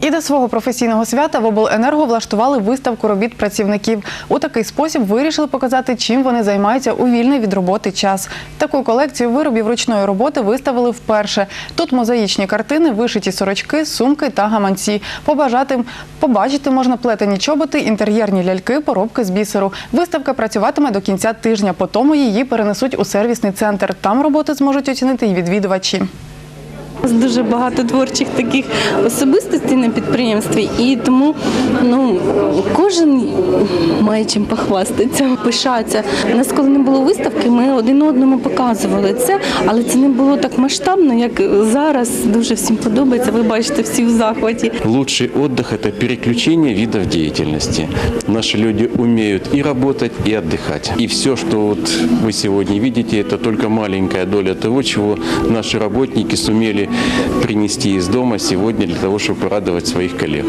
І до свого професійного свята в обленерго влаштували виставку робіт працівників. У такий спосіб вирішили показати, чим вони займаються у вільний від роботи час. Таку колекцію виробів ручної роботи виставили вперше. Тут мозаїчні картини, вишиті сорочки, сумки та гаманці. Побажати побачити можна плетені чоботи, інтер'єрні ляльки, поробки з бісеру. Виставка працюватиме до кінця тижня. По тому її перенесуть у сервісний центр. Там роботи зможуть оцінити і відвідувачі. У нас дуже багато творчих таких особистостей на підприємстві, і тому ну кожен має чим похвастатися, пишатися. У нас, коли не було виставки, ми один одному показували це, але це не було так масштабно, як зараз. Дуже всім подобається. Ви бачите всі в захваті. Лучший отдых – это переключение видов деятельности. Наши люди умеют и работать, и отдыхать. И все, что вот вы сегодня видите, это только маленькая доля того, чего наши работники сумели принести из дома сегодня для того, чтобы порадовать своих коллег.